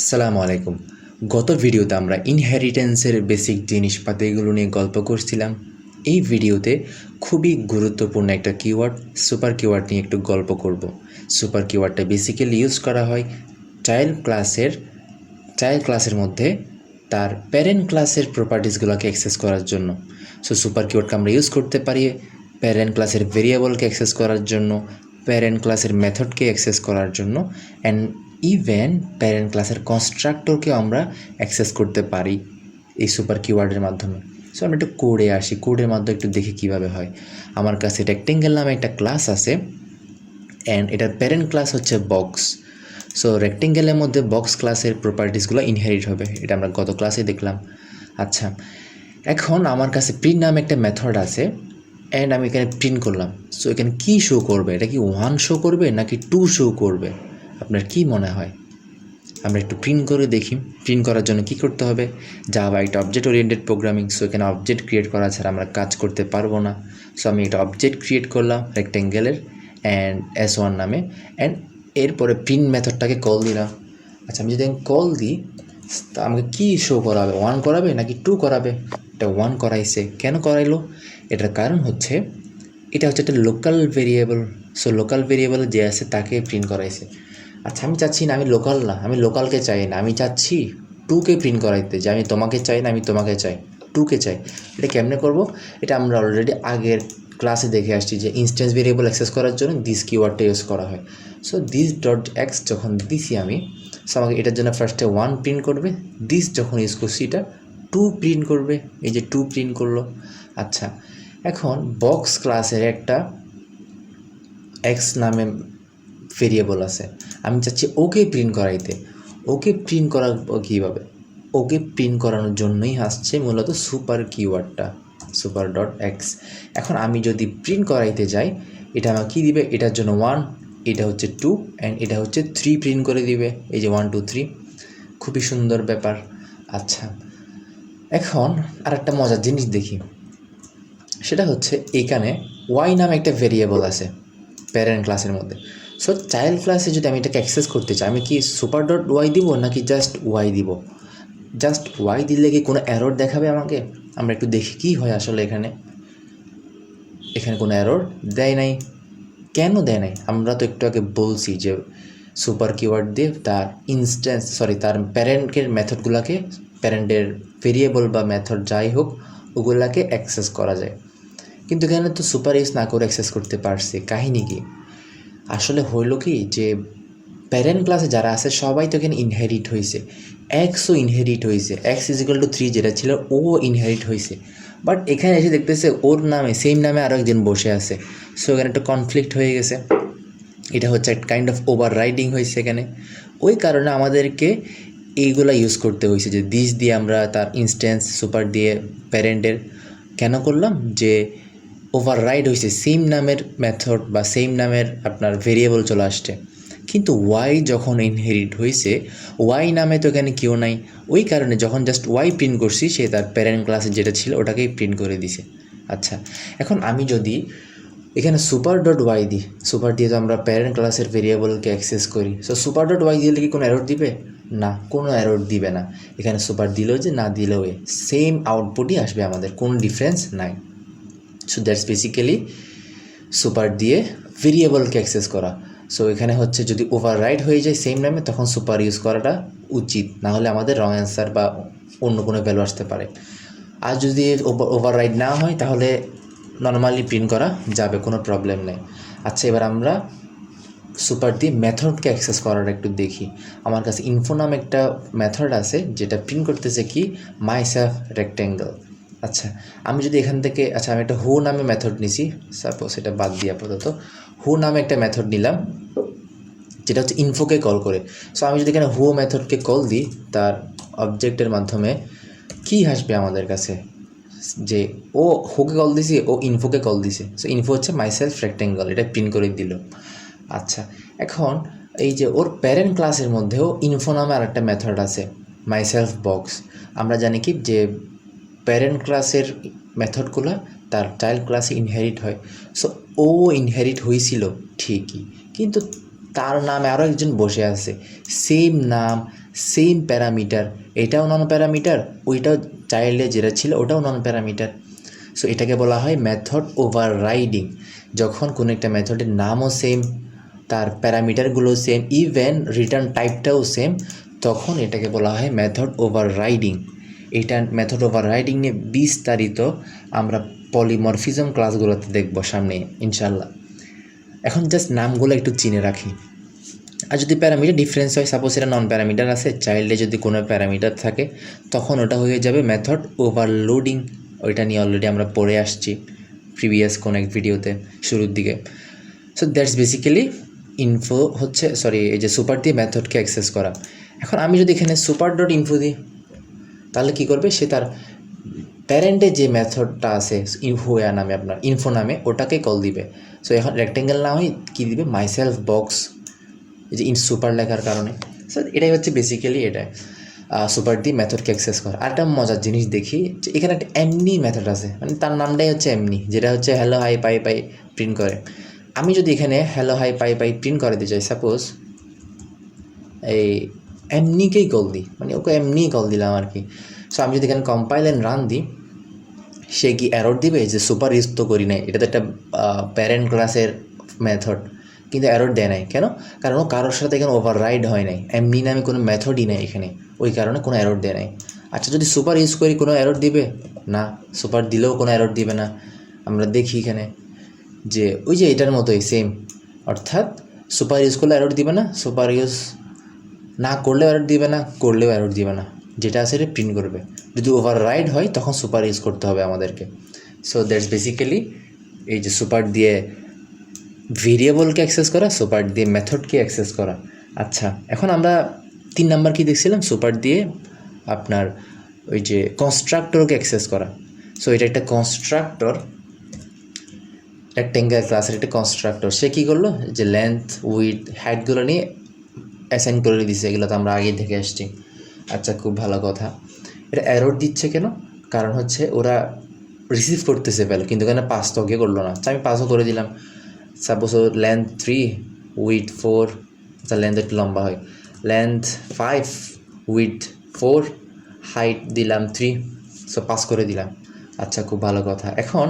আসসালামু আলাইকুম। গত ভিডিওতে আমরা ইনহেরিটেন্সের বেসিক জিনিসপাতিগুলো নিয়ে গল্প করছিলাম। এই ভিডিওতে খুবই গুরুত্বপূর্ণ একটা কিওয়ার্ড সুপার কিওয়ার্ড নিয়ে একটু গল্প করব। সুপার কিওয়ার্ডটা বেসিক্যালি ইউজ করা হয় চাইল্ড ক্লাসের চাইল্ড ক্লাসের মধ্যে তার প্যারেন্ট ক্লাসের প্রপার্টিসগুলোকে অ্যাক্সেস করার জন্য। সো সুপার কিওয়ার্ডকে আমরা ইউজ করতে পারি প্যারেন্ট ক্লাসের ভেরিয়েবলকে অ্যাক্সেস করার জন্য প্যারেন্ট ক্লাসের মেথডকে অ্যাক্সেস করার জন্য অ্যান্ড ইভেন প্যারেন্ট ক্লাসের কনস্ট্রাক্টরকেও আমরা অ্যাক্সেস করতে পারি এই সুপার কিওয়ার্ডের মাধ্যমে। সো আমরা একটু কোডে আসি। কোডের মাধ্যমে একটু দেখি কীভাবে হয়। আমার কাছে রেক্টেঙ্গেল নামে একটা ক্লাস আছে অ্যান্ড এটার প্যারেন্ট ক্লাস হচ্ছে বক্স সো রেক্টেঙ্গেলের মধ্যে বক্স ক্লাসের প্রপার্টিসগুলো ইনহেরিট হবে। এটা আমরা গত ক্লাসে দেখলাম। আচ্ছা এখন আমার কাছে প্রিন্ট নামে একটা মেথড আছে। অ্যান্ড আমি এখানে প্রিন্ট করলাম। সো এখানে কী শো করবে? এটা কি ওয়ান শো করবে নাকি টু শো করবে? আপনার কি মনে হয়? আমরা একটু প্রিন্ট করে দেখি। প্রিন্ট করার জন্য কি করতে হবে? জাভা একটা অবজেক্ট ওরিয়েন্টেড প্রোগ্রামিং সো এখানে অবজেক্ট ক্রিয়েট করা ছাড়া আমরা কাজ করতে পারব না। সো আমি একটা অবজেক্ট ক্রিয়েট করলাম রেক্টেঙ্গেলের অ্যান্ড এস ওয়ান নামে। অ্যান্ড এরপরে প্রিন্ট মেথডটাকে কল দিলাম। আচ্ছা আমি যদি কল দিই, তা আমাকে কী শো করাবে? ওয়ান করাবে নাকি টু করাবে? এটা ওয়ান করাইছে। কেন করাইলো? এটার কারণ হচ্ছে, এটা হচ্ছে একটা local variable so local variable যে আছে তাকে প্রিন্ট করাইছে। আচ্ছা আমি চাচ্ছি না, আমি লোকাল না, আমি লোকালকে চাই না, আমি চাচ্ছি টুকে প্রিন্ট করাইতে, যে আমি তোমাকে চাই না, আমি তোমাকে চাই টুকে চাই। এটা কেমনে করব? এটা আমরা অলরেডি আগের ক্লাসে দেখে আসছি যে ইনস্ট্যান্স ভেরিয়েবল অ্যাক্সেস করার জন্য দিস কিওয়ার্ডটা ইউজ করা হয়। সো দিস ডট এক্স যখন দিছি আমি সো আমাকে এটার জন্য ফার্স্টে ওয়ান প্রিন্ট করবে দিস যখন ইউজ করছি এটা টু প্রিন্ট করবে, এই যে টু প্রিন্ট করল। আচ্ছা এখন বক্স ক্লাসের একটা এক্স নামে ভেরিয়েবল আছে। আমি চাচ্ছি ওকে প্রিন্ট করাইতে। ওকে প্রিন্ট করা কীভাবে? ওকে প্রিন্ট করানোর জন্যই আসছে মূলত সুপার কিওয়ার্ডটা সুপার ডট এক্স এখন আমি যদি প্রিন্ট করাইতে যাই, এটা আমাকে কী দিবে? এটার জন্য ওয়ান এটা হচ্ছে টু অ্যান্ড এটা হচ্ছে থ্রি প্রিন্ট করে দিবে। এই যে ওয়ান টু থ্রি খুবই সুন্দর ব্যাপার। আচ্ছা এখন আর একটা মজার জিনিস দেখি। সেটা হচ্ছে এখানে ওয়াই নামে একটা ভেরিয়েবল আছে প্যারেন্ট ক্লাসের মধ্যে। সো চাইল্ড ক্লাসে যদি আমি এটাকে অ্যাক্সেস করতে চাই, আমি কি সুপার ডট ওয়াই দিব নাকি জাস্ট ওয়াই দিব? জাস্ট ওয়াই দিলে কি কোনো অ্যারোর দেখাবে আমাকে? আমরা একটু দেখি কী হয় আসলে এখানে। এখানে কোনো অ্যারোর দেয় নাই। কেন দেয় নাই? আমরা তো একটু আগে বলছি যে সুপার কিওয়ার্ড দিয়ে তার ইনস্ট্যান্স সরি তার প্যারেন্টের মেথডগুলোকে প্যারেন্টের ভেরিয়েবল বা মেথড যাই হোক, ওগুলাকে অ্যাক্সেস করা যায়। কিন্তু এখানে তো সুপার ইউজ না করে অ্যাক্সেস করতে পারছে, কাহিনি কি? আসলে হইল কি যে প্যারেন্ট ক্লাসে যারা আছে, সবাই তো এখানে ইনহেরিট হয়েছে এক্সও ইনহেরিট হয়েছে এক্স ইজিক্যাল টু থ্রি যেটা ছিল, ও ইনহেরিট হয়েছে বাট এখানে এসে দেখতেছে, ওর নামে সেম নামে আরও একজন বসে আছে। সো এখানে একটা কনফ্লিক্ট হয়ে গেছে। এটা হচ্ছে একটা কাইন্ড অফ ওভার রাইডিং হয়েছে এখানে। ওই কারণে আমাদেরকে এইগুলা ইউজ করতে হয়েছে যে দিস দিয়ে আমরা তার ইনস্ট্যান্স সুপার দিয়ে প্যারেন্টের কেন করলাম? যে ওভার রাইড হয়েছে সেম নামের মেথড বা সেম নামের আপনার ভেরিয়েবল চলে আসছে। কিন্তু ওয়াই যখন ইনহেরিট হয়েছে ওয়াই নামে তো এখানে কেউ নাই। ওই কারণে যখন জাস্ট ওয়াই প্রিন্ট করছি, সে তার প্যারেন্ট ক্লাসে যেটা ছিল ওটাকেই প্রিন্ট করে দিছে। আচ্ছা এখন আমি যদি এখানে সুপার ডট ওয়াই দিই সুপার দিয়ে তো আমরা প্যারেন্ট ক্লাসের ভেরিয়েবলকে অ্যাক্সেস করি। সো সুপার ডট ওয়াই দিলে কি কোনো অ্যারোর দিবে? না, কোনো অ্যারোর দিবে না। এখানে সুপার দিলেও যে না দিলেও সেম আউটপুটই আসবে আমাদের, কোনো ডিফারেন্স নাই। সো দ্যাটস বেসিক্যালি সুপার দিয়ে ভেরিয়েবলকে অ্যাক্সেস করা। সো এখানে হচ্ছে যদি ওভার রাইড হয়ে যায় সেম নামে তখন সুপার ইউজ করাটা উচিত। না হলে আমাদের রং অ্যান্সার বা অন্য কোনো ভ্যালু আসতে পারে। আর যদি ওভার রাইড না হয়, তাহলে নর্মালি প্রিন্ট করা যাবে, কোনো প্রবলেম নেই। আচ্ছা এবার আমরা সুপার দিয়ে মেথডকে অ্যাক্সেস করার একটু দেখি। আমার কাছে ইনফো নাম একটা মেথড আছে, যেটা প্রিন্ট করতেছে কি? মাই সেলফ রেক্টেঙ্গেল আচ্ছা আমি যদি এখান থেকে আচ্ছা আমি একটা হু নামে মেথড নিছি সাপোজ এটা বাদ দিয়ে আপাতত। হু নামে একটা মেথড নিলাম, যেটা হচ্ছে ইনফোকে কল করে। সো আমি যদি এখানে হু মেথডকে কল দিই, তার অবজেক্টের মাধ্যমে কি আসবে আমাদের কাছে? যে ও হুকে কল দিছি, ও ইনফোকে কল দিছে। সো ইনফো হচ্ছে মাই সেলফ রেক্টেঙ্গল এটা প্রিন্ট করে দিল। আচ্ছা এখন এই যে ওর প্যারেন্ট ক্লাসের মধ্যেও ইনফো নামে আরেকটা মেথড আছে মাই সেলফ বক্স আমরা জানি কি যে প্যারেন্ট ক্লাসের মেথডগুলো তার চাইল্ড ক্লাসে ইনহেরিট হয়। সো ও ইনহেরিট হয়েছিল ঠিকই, কিন্তু তার নামে আরও একজন বসে আছে। সেম নাম সেম প্যারামিটার এটাও নন প্যারামিটার ওইটাও চাইল্ডে যেটা ছিল ওটাও নন প্যারামিটার সো এটাকে বলা হয় মেথড ওভার রাইডিং যখন কোনো একটা মেথডের নামও সেম তার প্যারামিটারগুলো সেম ইভেন রিটার্ন টাইপটাও সেম তখন এটাকে বলা হয় মেথড ওভার রাইডিং এটা মেথড ওভার রাইডিং নিয়ে বিস্তারিত আমরা পলিমরফিজম ক্লাসগুলোতে দেখব সামনে ইনশাল্লাহ এখন জাস্ট নামগুলো একটু চিনে রাখি। আর যদি প্যারামিটার ডিফারেন্স হয় সাপোজ এটা নন প্যারামিটার আছে চাইল্ডে যদি কোনো প্যারামিটার থাকে, তখন ওটা হয়ে যাবে মেথড ওভারলোডিং ওইটা নিয়ে অলরেডি আমরা পড়ে আসছি প্রিভিয়াস কোনো এক ভিডিওতে শুরুর দিকে। সো দ্যাটস বেসিক্যালি ইনফো হচ্ছে সরি এই যে সুপার দিয়ে মেথডকে অ্যাক্সেস করা। এখন আমি যদি এখানে সুপার ডট ইনফো দিই তাহলে কী করবে? সে তার প্যারেন্টে যে মেথডটা আছে ইনফোয়া নামে আপনার ইনফো নামে, ওটাকে কল দিবে। সো এখন রেক্টেঙ্গেল না হয় কী দিবে? মাইসেলফ বক্স এই যে ইন সুপার লেখার কারণে। সো এটাই হচ্ছে বেসিক্যালি এটাই সুপার দি মেথডকে অ্যাক্সেস করা। আর একটা মজার জিনিস দেখি, যে এখানে একটা এমনি মেথড আছে। মানে তার নামটাই হচ্ছে এমনি, যেটা হচ্ছে hello hi pie pie print করে। আমি যদি এখানে hello hi pie pie print করে দিতে চাই সাপোজ এই এমনিকেই কল দিই। মানে ওকে এমনিই কল দিলাম আর কি। সো আমি যদি এখানে কম্পাইল অ্যান্ড রান দিই, সে কি অ্যারোর দিবে যে সুপার ইউজ তো করি নাই। এটা তো একটা প্যারেন্ট ক্লাসের মেথড কিন্তু অ্যারোর দেয় নাই। কেন? কারণ ও কারোর সাথে এখানে ওভার রাইড হয় নাই। এমনি নামে কোনো মেথডই নেই এখানে। ওই কারণে কোনো অ্যারোর দেয় নাই। আচ্ছা যদি সুপার ইউজ করি, কোনো অ্যারোর দিবে? না। সুপার দিলেও কোনো অ্যারোর দিবে না। আমরা দেখি এখানে যে, ওই যে এটার মতোই সেম অর্থাৎ সুপার ইউজ করলে অ্যারোর দিবে না। সুপার ইউজ না করলেও অ্যারোর দিবে না, করলেও অ্যারোর দিবে না। যেটা আছে এটা প্রিন্ট করবে। যদি ওভার রাইড হয়, তখন সুপার ইউজ করতে হবে আমাদেরকে। সো দ্যাটস বেসিক্যালি এই যে সুপার দিয়ে ভেরিয়েবলকে অ্যাক্সেস করা সুপার দিয়ে মেথডকে অ্যাক্সেস করা। আচ্ছা এখন আমরা তিন নাম্বার কি দেখছিলাম? সুপার দিয়ে আপনার ওই যে কনস্ট্রাক্টরকে অ্যাক্সেস করা। সো এটা একটা কনস্ট্রাক্টর রেক্টেঙ্গেল ক্লাসের একটা কনস্ট্রাক্টর সে কী করল? যে লেন্থ উইথ হাইটগুলো নিয়ে অ্যাসাইন করে দিছে, এগুলো তো আমরা আগেই থেকে আসছি। আচ্ছা খুব ভালো কথা। এটা অ্যারোড দিচ্ছে কেন? কারণ হচ্ছে ওরা রিসিভ করতেছে পেল কিন্তু এখানে পাস তো ওকে করল না। আচ্ছা আমি পাসও করে দিলাম। সাপোজ ওর লেন্থ থ্রি উইথ ফোর আচ্ছা লেন্থ একটু লম্বা হয়। Length five width four height দিলাম থ্রি সো পাস করে দিলাম। আচ্ছা খুব ভালো কথা। এখন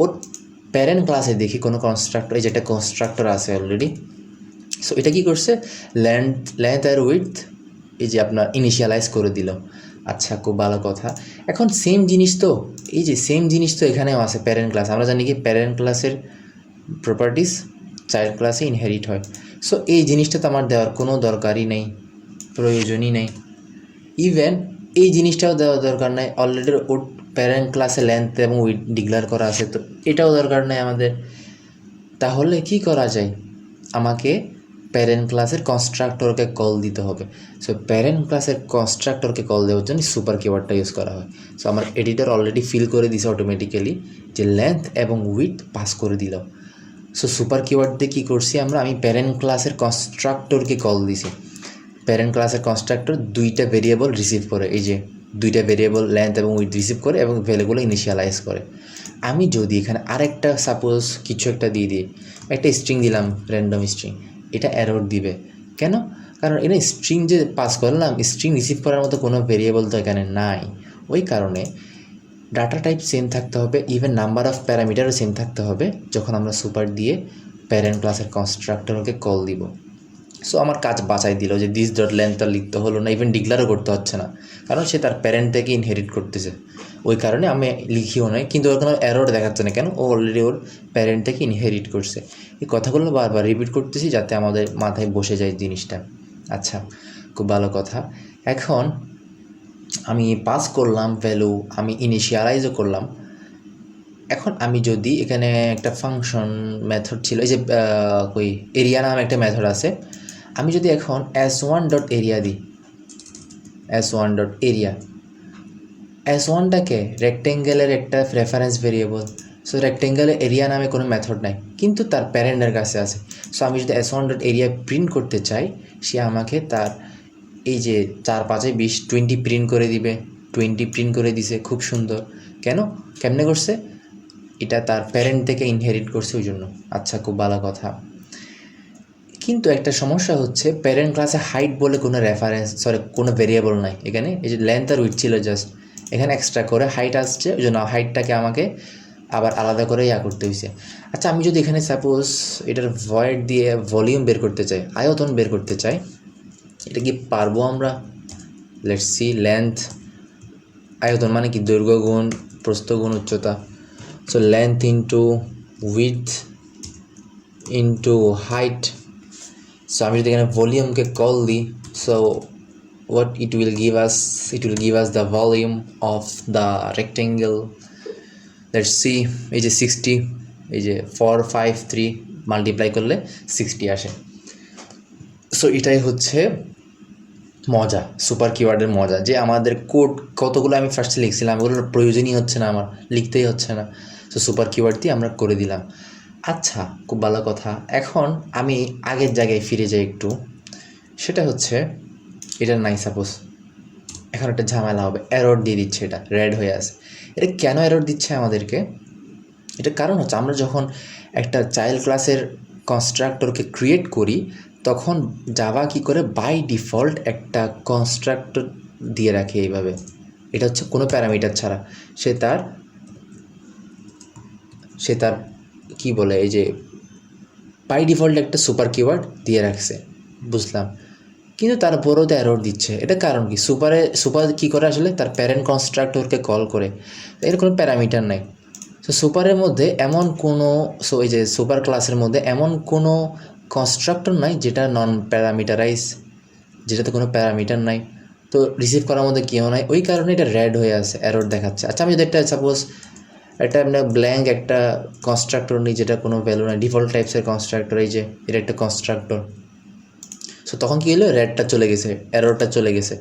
ওর প্যারেন্ট ক্লাসে দেখি কোনো কনস্ট্রাক্টর এই যে একটা কনস্ট্রাক্টর আছে অলরেডি সো এটা কি করছে? ল্যান্ড লেন্থ আর উইথ এই যে আপনার ইনিশিয়ালাইজ করে দিল। আচ্ছা খুব ভালো কথা। এখন সেম জিনিস তো, এই যে সেম জিনিস তো এখানেও আছে প্যারেন্ট ক্লাস আমরা জানি কি প্যারেন্ট ক্লাসের প্রপার্টিস চাইল্ড ক্লাসে ইনহেরিট হয়। সো এই জিনিসটা তো আমার দেওয়ার কোনো দরকারই নেই, প্রয়োজনই নেই। ইভেন এই জিনিসটাও দেওয়ার দরকার নাই অলরেডি ওর প্যারেন্ট ক্লাসে লেন্থ এবং উইথ ডিক্লেয়ার করা আছে, তো এটাও দরকার নেই আমাদের। তাহলে কি করা যায়? আমাকে প্যারেন্ট ক্লাসের কনস্ট্রাক্টরকে কল দিতে হবে। সো প্যারেন্ট ক্লাসের কনস্ট্রাক্টরকে কল দেওয়ার জন্য সুপার কিওয়ার্ডটা ইউজ করা হয়। সো আমার এডিটর অলরেডি ফিল করে দিছে অটোমেটিক্যালি যে লেন্থ এবং উইথ পাস করে দিল। সো সুপার কিওয়ার্ড দিয়ে কী করছি আমরা? আমি প্যারেন্ট ক্লাসের কনস্ট্রাক্টরকে কল দিছি। প্যারেন্ট ক্লাসের কনস্ট্রাক্টর দুইটা ভেরিয়েবল রিসিভ করে। এই যে দুইটা ভেরিয়েবল লেন্থ এবং উইথ রিসিভ করে এবং ভ্যালুগুলো ইনিশিয়ালাইজ করে। আমি যদি এখানে আরেকটা সাপোজ কিছু একটা দিয়ে দিই। একটা স্ট্রিং দিলাম র্যান্ডম স্ট্রিং এটা অ্যারোর দিবে। কেন? কারণ এনে স্ট্রিং যে পাস করলাম স্ট্রিং রিসিভ করার মতো কোনো ভেরিয়েবল তো এখানে নাই। ওই কারণে ডাটা টাইপ সেম থাকতে হবে ইভেন নাম্বার অফ প্যারামিটারও সেম থাকতে হবে, যখন আমরা সুপার দিয়ে প্যারেন্ট ক্লাসের কনস্ট্রাক্টরকে কল দিব। সো আমার কাজ বাঁচাই দিল যে দিস ডট লেন্থ তার লিখতে হলো না ইভেন ডিক্লারও করতে হচ্ছে না। কারণ সে তার প্যারেন্ট থেকে ইনহেরিট করতেছে। ওই কারণে আমি লিখিও নাই, কিন্তু ওর কোনো অ্যারোর দেখাচ্ছে না কেন? ও অলরেডি ওর প্যারেন্ট থেকে ইনহেরিট করছে। এই কথাগুলো বারবার রিপিট করতেছি যাতে আমাদের মাথায় বসে যায় জিনিসটা। আচ্ছা খুব ভালো কথা। এখন আমি পাস করলাম ভ্যালু আমি ইনিশিয়ালাইজও করলাম। এখন আমি যদি এখানে একটা ফাংশন মেথড ছিল, এই যে ওই এরিয়া নামে একটা মেথড আছে আমি যদি এখন এস ওয়ান ডট এরিয়া দিই S one dot area S ওয়ানটাকে রেক্টেঙ্গেলের একটা রেফারেন্স ভেরিয়েবল সো রেক্টেঙ্গেলের এরিয়া নামে কোনো মেথড নাই, কিন্তু তার প্যারেন্টের কাছে আছে। সো আমি যদি S one dot area print করতে চাই, সে আমাকে তার এই যে চার পাঁচে বিশ টোয়েন্টি প্রিন্ট করে দিবে টোয়েন্টি প্রিন্ট করে দিছে, খুব সুন্দর। কেন? কেমনে করছে? এটা তার প্যারেন্ট থেকে ইনহেরিট করছে ওই জন্য। আচ্ছা খুব ভালো কথা। কিন্তু একটা সমস্যা হচ্ছে প্যারেন্ট ক্লাসে হাইট বলে কোনো রেফারেন্স সরি কোনো ভেরিয়েবল নাই। এখানে এই যে লেন্থ আর উইথ ছিল জাস্ট এখানে এক্সট্রা করে হাইট আসছে, ওই জন্য হাইটটাকে আমাকে আবার আলাদা করে ইয়া করতে হয়েছে আচ্ছা আমি যদি এখানে সাপোজ এটার ভয়েড দিয়ে ভলিউম বের করতে চাই, আয়তন বের করতে চাই, এটা কি পারব আমরা? লেটস সি লেন্থ আয়তন মানে কি? দৈর্ঘ্য গুণ, প্রস্থ গুণ, উচ্চতা। So length into width into height so আমি যদি এখানে ভলিউমকে কল দিই so what it will give us? It will give us the volume of the rectangle. Let's see, এই যে সিক্সটি এই যে ফোর ফাইভ থ্রি মাল্টিপ্লাই করলে সিক্সটি আসে। সো এটাই হচ্ছে মজা সুপার কিওয়ার্ডের মজা, যে আমাদের কোড কতগুলো আমি ফার্স্টে লিখছিলাম ওগুলোর প্রয়োজনই হচ্ছে না আমার, লিখতেই হচ্ছে না। সো সুপার কিওয়ার্ড দিয়ে আমরা করে দিলাম। আচ্ছা খুব ভালো কথা। এখন আমি আগের জায়গায় ফিরে যাই একটু। সেটা হচ্ছে, এটা নাই সাপোজ এখন একটা ঝামেলা হবে। অ্যারোড দিয়ে দিচ্ছে এটা রেড হয়ে আছে। এটা কেন অ্যারোড দিচ্ছে আমাদেরকে? এটা কারণ হচ্ছে, আমরা যখন একটা চাইল্ড ক্লাসের কনস্ট্রাক্টরকে ক্রিয়েট করি, তখন জাভা কি করে? বাই ডিফল্ট একটা কনস্ট্রাক্টর দিয়ে রাখে এইভাবে। এটা হচ্ছে কোনো প্যারামিটার ছাড়া। সে তার সে তার কি বলে, এই যে বাই ডিফল্ট একটা সুপার কিওয়ার্ড দিয়ে রাখছে, বুঝলাম। কিন্তু তারপরেও তো অ্যারোর দিচ্ছে। এটা কারণ কি? সুপারে সুপার কী করে আসলে? তার প্যারেন্ট কনস্ট্রাক্টরকে কল করে। এর কোনো প্যারামিটার নাই। সো সুপারের মধ্যে এমন কোনো সো এই যে সুপার ক্লাসের মধ্যে এমন কোনো কনস্ট্রাক্টর নাই যেটা নন প্যারামিটারাইজ যেটাতে কোনো প্যারামিটার নাই। তো রিসিভ করার মধ্যে কেউ নাই। ওই কারণে এটা রেড হয়ে আছে এরর দেখাচ্ছে। আচ্ছা আমি যদি একটা সাপোজ একটা আমরা ব্ল্যাঙ্ক একটা কনস্ট্রাক্টর নিই, যেটা কোনো ভ্যালু নাই ডিফল্ট টাইপসের কনস্ট্রাক্টর এই যে, এটা একটা কনস্ট্রাক্টর সো তখন কী হলো? রেডটা চলে গেছে এররটা চলে গেছে।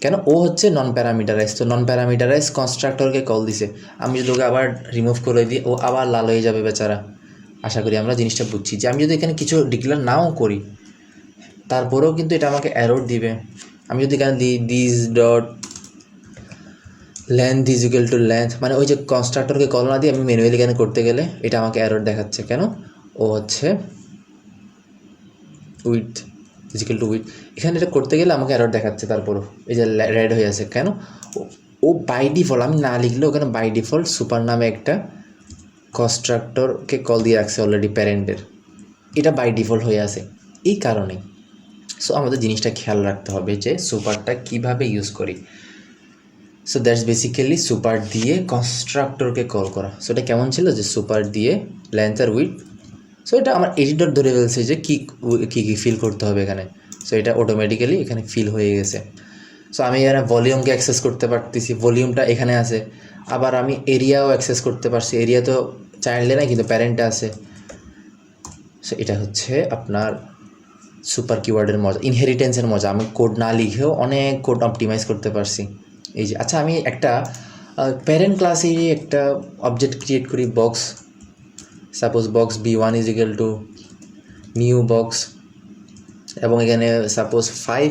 কেন? ও হচ্ছে নন প্যারামিটারাইজ তো নন প্যারামিটারাইজ কনস্ট্রাক্টরকে কল দিছে। আমি যদি ওকে আবার রিমুভ করে দিই, ও আবার লাল হয়ে যাবে বেচারা। আশা করি আমরা জিনিসটা বুঝছি। যে আমি যদি এখানে কিছু ডিক্লেয়ার নাও করি, তারপরেও কিন্তু এটা আমাকে অ্যারোর দিবে। আমি যদি এখানে দিই this dot length is equal to length মানে ওই যে কনস্ট্রাক্টরকে কল না দিয়ে আমি ম্যানুয়ালি এখানে করতে গেলে, এটা আমাকে অ্যারোর দেখাচ্ছে কেন? ও হচ্ছে উইথ ফিজিক্যাল টু উইথ এখানে এটা করতে গেলে আমাকে অ্যারোর দেখাচ্ছে তারপরও। এই যে রেড হয়ে আছে কেন? ও- বাই ডিফল্ট আমি না লিখলেও ওখানে বাই ডিফল্ট সুপার নামে একটা কনস্ট্রাক্টরকে কল দিয়ে রাখছে অলরেডি প্যারেন্টের এটা বাই ডিফল্ট হয়ে আছে। এই কারণেই। সো আমাদের জিনিসটা খেয়াল রাখতে হবে যে সুপারটা কীভাবে ইউজ করি। সো দ্যাটস বেসিক্যালি সুপার দিয়ে কনস্ট্রাক্টরকে কল করা। সো এটা কেমন ছিল যে সুপার দিয়ে লেন্থ আর উইথ সো এটা আমার এডিটর ধরে ফেলছে যে কী কী কী ফিল করতে হবে এখানে। সো এটা অটোমেটিক্যালি এখানে ফিল হয়ে গেছে। সো আমি এখানে ভলিউমকে অ্যাক্সেস করতে পারতেছি ভলিউমটা এখানে আছে। আবার আমি এরিয়াও অ্যাক্সেস করতে পারছি। এরিয়া তো চাইল্ডে নাই, কিন্তু প্যারেন্টে আছে। সো এটা হচ্ছে আপনার সুপার কিওয়ার্ডের মজা ইনহেরিটেন্সের মজা। আমি কোড না লিখেও অনেক কোড অপটিমাইজ করতে পারছি। এই যে আচ্ছা আমি একটা প্যারেন্ট ক্লাসে একটা অবজেক্ট ক্রিয়েট করি box suppose box B one is equal to new box এবং এখানে সাপোজ ফাইভ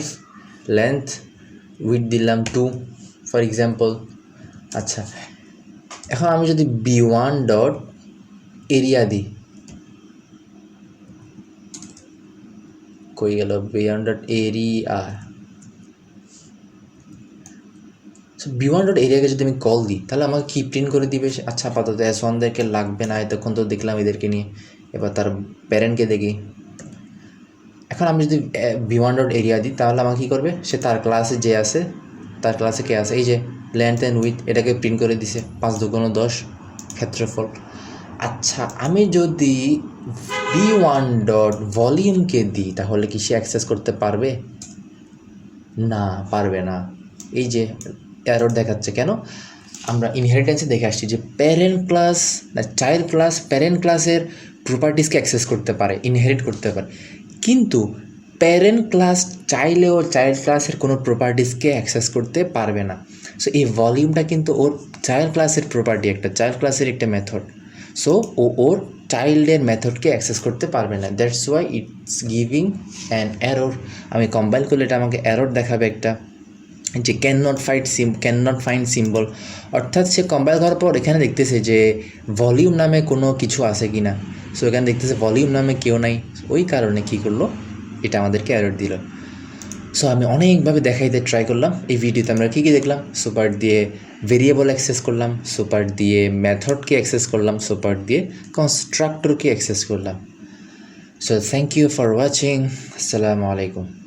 লেন্থ উইথ দিলাম টু ফর এক্সাম্পল আচ্ছা এখন আমি যদি বি ওয়ান ডট এরিয়া দিই, কই গেল? B one dot area B one dot এরিয়াকে যদি আমি কল দিই, তাহলে আমাকে কি প্রিন্ট করে দিবে? আচ্ছা আপাতত এস ওয়ানদেরকে লাগবে না, এতক্ষণ তো দেখলাম এদেরকে নিয়ে। এবার তার প্যারেন্টকে দেখি। এখন আমি যদি বি ওয়ান ডট এরিয়া দিই, তাহলে আমাকে কী করবে? সে তার ক্লাসে যে আছে, তার ক্লাসে কে আছে? এই যে লেন্থ অ্যান্ড উইথ এটাকে প্রিন্ট করে দিছে। পাঁচ দুগুণ দশ, ক্ষেত্রফল। আচ্ছা আমি যদি বি ওয়ান ডট ভলিউমকে দিই, তাহলে কি সে অ্যাক্সেস করতে পারবে? না পারবে না। এই যে এরর দেখাচ্ছে কেন? আমরা ইনহেরিটেন্সে দেখে আসছি যে parent class child class parent ক্লাসের প্রপার্টিসকে অ্যাক্সেস করতে পারে ইনহেরিট করতে পারে। কিন্তু প্যারেন্ট ক্লাস চাইলেও চাইল্ড ক্লাসের কোনো প্রপার্টিসকে অ্যাক্সেস করতে পারবে না। সো এই ভলিউমটা কিন্তু ওর চাইল্ড ক্লাসের প্রপার্টি একটা চাইল্ড ক্লাসের একটা মেথড সো ও ওর চাইল্ডের মেথডকে অ্যাক্সেস করতে পারবে না। That's why it's giving an error আমি কম্পাইল করলে এটা আমাকে এরর দেখাবে একটা। যে cannot find sim cannot find symbol অর্থাৎ সে কম্পাইল করার পর এখানে দেখতেছে যে ভলিউম নামে কোনো কিছু আছে কি না সো এখানে দেখতেছে ভলিউম নামে কেউ নাই। ওই কারণে কী করল? এটা আমাদেরকে অ্যালার্ট দিল। সো আমি অনেকভাবে দেখাইতে ট্রাই করলাম। এই ভিডিওতে আমরা কী কী দেখলাম? সুপার দিয়ে ভেরিয়েবল অ্যাক্সেস করলাম সুপার দিয়ে মেথডকে অ্যাক্সেস করলাম সুপার দিয়ে কনস্ট্রাক্টরকে অ্যাক্সেস করলাম। So thank you for watching আসসালামু আলাইকুম